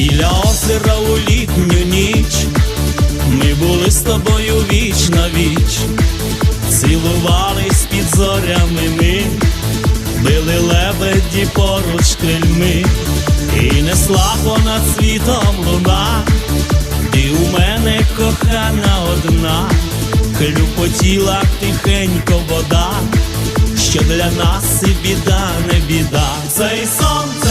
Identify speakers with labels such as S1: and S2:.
S1: Біля озера у літню ніч, ми були з тобою віч на віч, цілувались під зорями ми, били лебеді поруч крильми, і несла понад світом луна, ти у мене кохана одна, хлюпотіла тихенько вода, що для нас і біда, не біда. Цей сонце.